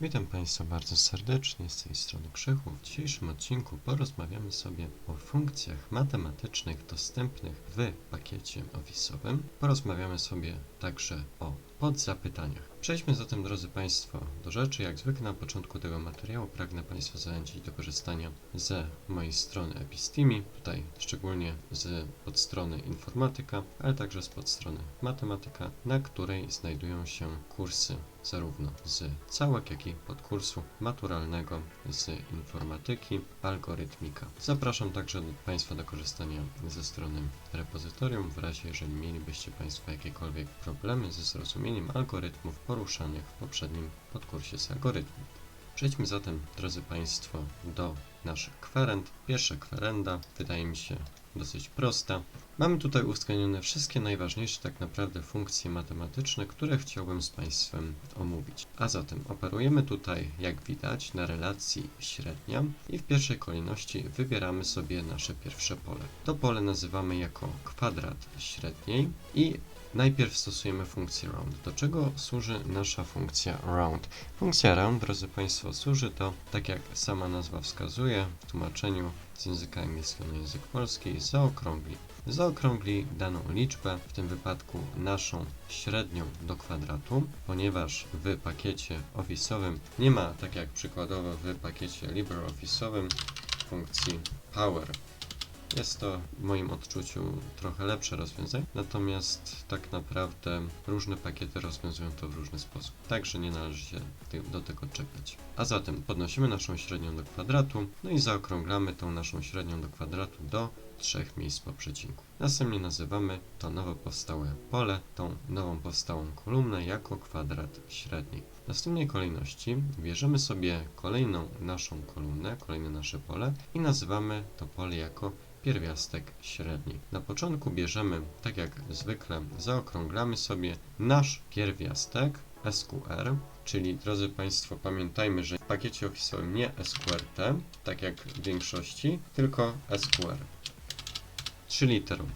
Witam Państwa bardzo serdecznie, z tej strony Krzychu. W dzisiejszym odcinku porozmawiamy sobie o funkcjach matematycznych dostępnych w pakiecie Office'owym. Porozmawiamy sobie także o podzapytaniach. Przejdźmy zatem, drodzy Państwo, do rzeczy. Jak zwykle na początku tego materiału pragnę Państwa zachęcić do korzystania ze mojej strony Epistimi, tutaj szczególnie z podstrony informatyka, ale także z podstrony matematyka, na której znajdują się kursy zarówno z całek, jak i podkursu maturalnego z informatyki, algorytmika. Zapraszam także Państwa do korzystania ze strony repozytorium, w razie jeżeli mielibyście Państwo jakiekolwiek problemy ze zrozumieniem algorytmów poruszanych w poprzednim podkursie z algorytmu. Przejdźmy zatem, drodzy Państwo, do naszych kwerend. Pierwsza kwerenda wydaje mi się dosyć prosta. Mamy tutaj uwzględnione wszystkie najważniejsze tak naprawdę funkcje matematyczne, które chciałbym z Państwem omówić. A zatem operujemy tutaj, jak widać, na relacji średnia i w pierwszej kolejności wybieramy sobie nasze pierwsze pole. To pole nazywamy jako kwadrat średniej i Najpierw stosujemy funkcję round. Do czego służy nasza funkcja round? Funkcja round, drodzy Państwo, służy to, tak jak sama nazwa wskazuje, w tłumaczeniu z języka angielskiego na język polski, zaokrągli. Zaokrągli daną liczbę, w tym wypadku naszą średnią do kwadratu, ponieważ w pakiecie Office'owym nie ma, tak jak przykładowo w pakiecie LibreOffice'owym, funkcji power. Jest to w moim odczuciu trochę lepsze rozwiązanie, natomiast tak naprawdę różne pakiety rozwiązują to w różny sposób, także nie należy się do tego czepiać. A zatem podnosimy naszą średnią do kwadratu, no i zaokrąglamy tą naszą średnią do kwadratu do trzech miejsc po przecinku. Następnie nazywamy to nowo powstałe pole, tą nową powstałą kolumnę jako kwadrat średni. W następnej kolejności bierzemy sobie kolejną naszą kolumnę, kolejne nasze pole i nazywamy to pole jako pierwiastek średni. Na początku bierzemy, tak jak zwykle, zaokrąglamy sobie nasz pierwiastek SQR, czyli drodzy Państwo, pamiętajmy, że w pakiecie Office'owym nie SQRT, tak jak w większości, tylko SQR, trzyliterowy.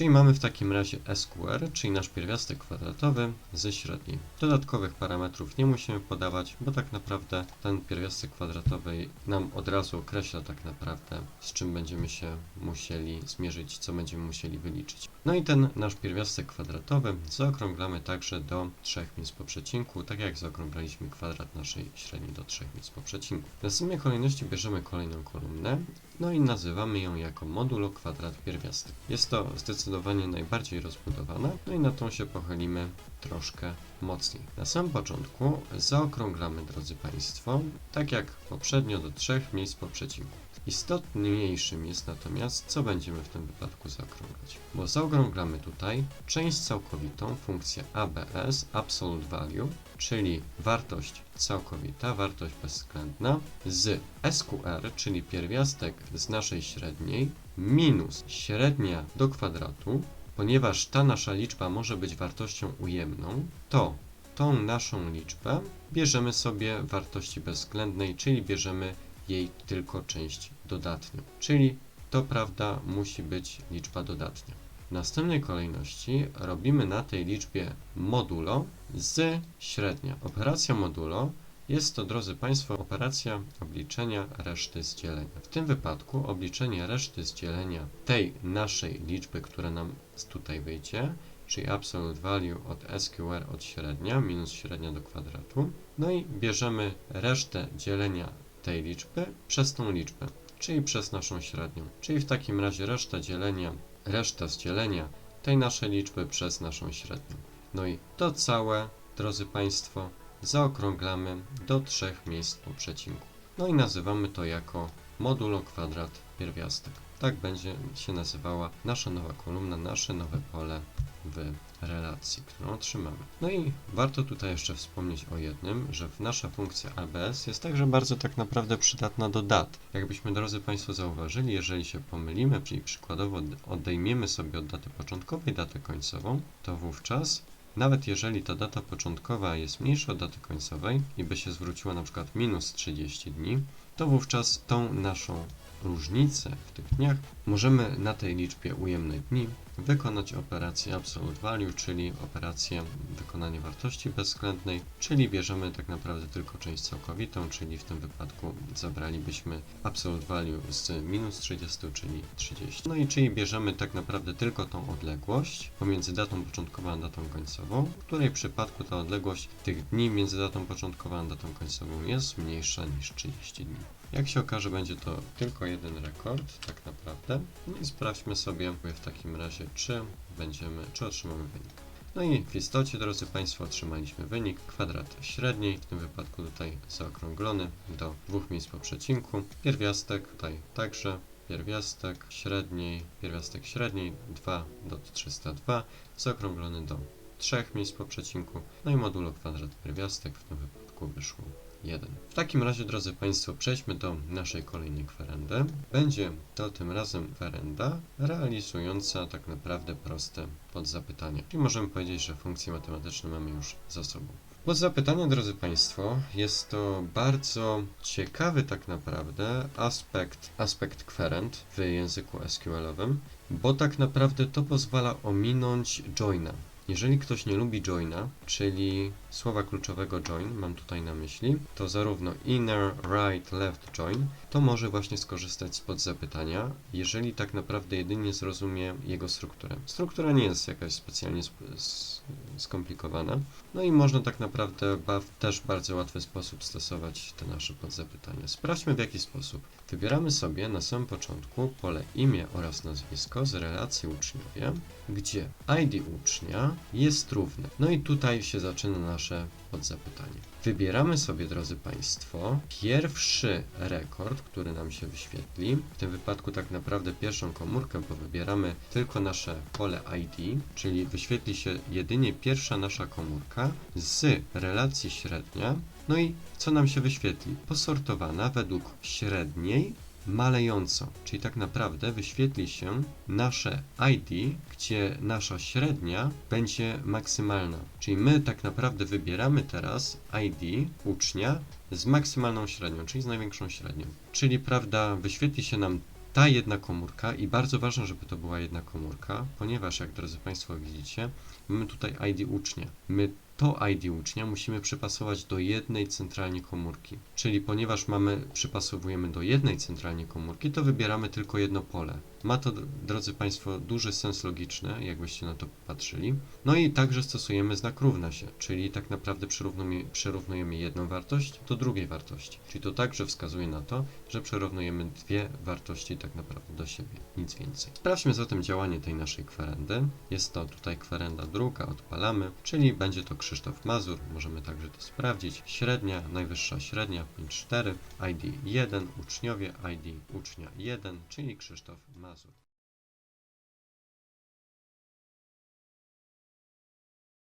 Czyli mamy w takim razie SQR, czyli nasz pierwiastek kwadratowy ze średniej. Dodatkowych parametrów nie musimy podawać, bo tak naprawdę ten pierwiastek kwadratowy nam od razu określa tak naprawdę, z czym będziemy się musieli zmierzyć, co będziemy musieli wyliczyć. No i ten nasz pierwiastek kwadratowy zaokrąglamy także do trzech miejsc po przecinku, tak jak zaokrąglaliśmy kwadrat naszej średniej do trzech miejsc po przecinku. W następnej kolejności bierzemy kolejną kolumnę, no i nazywamy ją jako modulo kwadrat pierwiastek. Jest to zdecydowanie najbardziej rozbudowana, no i na tą się pochylimy troszkę mocniej. Na samym początku zaokrąglamy, drodzy Państwo, tak jak poprzednio do trzech miejsc po przecinku. Istotniejszym jest natomiast, co będziemy w tym wypadku zaokrąglać. Bo zaokrąglamy tutaj część całkowitą, funkcję ABS, Absolute Value, czyli wartość całkowita, wartość bezwzględna, z SQR, czyli pierwiastek z naszej średniej, minus średnia do kwadratu, ponieważ ta nasza liczba może być wartością ujemną, to tą naszą liczbę bierzemy sobie wartości bezwzględnej, czyli bierzemy jej tylko część dodatnią. Czyli to prawda musi być liczba dodatnia. W następnej kolejności robimy na tej liczbie modulo z średnia. Operacja modulo jest to, drodzy Państwo, operacja obliczenia reszty z dzielenia. W tym wypadku obliczenie reszty z dzielenia tej naszej liczby, która nam tutaj wyjdzie, czyli absolute value od SQR od średnia minus średnia do kwadratu. No i bierzemy resztę dzielenia tej liczby przez tą liczbę, czyli przez naszą średnią. Czyli w takim razie reszta dzielenia, reszta z dzielenia tej naszej liczby przez naszą średnią. No i to całe, drodzy Państwo, zaokrąglamy do trzech miejsc po przecinku. No i nazywamy to jako modulo kwadrat pierwiastek. Tak będzie się nazywała nasza nowa kolumna, nasze nowe pole w relacji, którą otrzymamy. No i warto tutaj jeszcze wspomnieć o jednym, że nasza funkcja ABS jest także bardzo tak naprawdę przydatna do dat. Jakbyśmy, drodzy Państwo, zauważyli, jeżeli się pomylimy, czyli przykładowo odejmiemy sobie od daty początkowej datę końcową, to wówczas nawet jeżeli ta data początkowa jest mniejsza od daty końcowej i by się zwróciła na przykład minus 30 dni, to wówczas tą naszą różnicę w tych dniach możemy na tej liczbie ujemnych dni wykonać operację absolute value, czyli operację wykonania wartości bezwzględnej, czyli bierzemy tak naprawdę tylko część całkowitą, czyli w tym wypadku zabralibyśmy absolute value z minus 30, czyli 30. No i czyli bierzemy tak naprawdę tylko tą odległość pomiędzy datą początkową a datą końcową, w której przypadku ta odległość tych dni między datą początkową a datą końcową jest mniejsza niż 30 dni. Jak się okaże, będzie to tylko jeden rekord, tak naprawdę. No i sprawdźmy sobie w takim razie, czy będziemy, czy otrzymamy wynik. No i w istocie, drodzy Państwo, otrzymaliśmy wynik kwadrat średniej, w tym wypadku tutaj zaokrąglony do dwóch miejsc po przecinku. Pierwiastek tutaj także, pierwiastek średniej, pierwiastek średniej 2 do 302, zaokrąglony do trzech miejsc po przecinku. No i modulo kwadrat pierwiastek w tym wypadku wyszło 1. W takim razie, drodzy Państwo, przejdźmy do naszej kolejnej kwerendy. Będzie to tym razem kwerenda realizująca tak naprawdę proste podzapytania. Czyli możemy powiedzieć, że funkcje matematyczne mamy już za sobą. Podzapytania, drodzy Państwo, jest to bardzo ciekawy tak naprawdę aspekt, aspekt kwerend w języku SQL-owym, bo tak naprawdę to pozwala ominąć joina. Jeżeli ktoś nie lubi joina, czyli słowa kluczowego join, mam tutaj na myśli, to zarówno inner, right, left join, to może właśnie skorzystać z podzapytania, jeżeli tak naprawdę jedynie zrozumie jego strukturę. Struktura nie jest jakaś specjalnie skomplikowana, no i można tak naprawdę w też bardzo łatwy sposób stosować te nasze podzapytania. Sprawdźmy w jaki sposób. Wybieramy sobie na samym początku pole imię oraz nazwisko z relacji uczniowie, gdzie ID ucznia jest równe. No i tutaj się zaczyna nasze podzapytanie. Wybieramy sobie, drodzy Państwo, pierwszy rekord, który nam się wyświetli. W tym wypadku tak naprawdę pierwszą komórkę, bo wybieramy tylko nasze pole ID, czyli wyświetli się jedynie pierwsza nasza komórka z relacji średnia. No i co nam się wyświetli? Posortowana według średniej malejąco, czyli tak naprawdę wyświetli się nasze ID, gdzie nasza średnia będzie maksymalna. Czyli my tak naprawdę wybieramy teraz ID ucznia z maksymalną średnią, czyli z największą średnią. Czyli prawda, wyświetli się nam ta jedna komórka i bardzo ważne, żeby to była jedna komórka, ponieważ jak drodzy Państwo widzicie, mamy tutaj ID ucznia. My to ID ucznia musimy przypasować do jednej centralnie komórki. Czyli ponieważ mamy, przypasowujemy do jednej centralnie komórki, to wybieramy tylko jedno pole. Ma to, drodzy Państwo, duży sens logiczny, jakbyście na to patrzyli. No i także stosujemy znak równa się, czyli tak naprawdę przyrównujemy jedną wartość do drugiej wartości. Czyli to także wskazuje na to, że przyrównujemy dwie wartości tak naprawdę do siebie, nic więcej. Sprawdźmy zatem działanie tej naszej kwerendy. Jest to tutaj kwerenda druga, odpalamy, czyli będzie to Krzysztof Mazur, możemy także to sprawdzić. Średnia, najwyższa średnia 5,4, ID 1, uczniowie ID ucznia 1, czyli Krzysztof Mazur. lazım.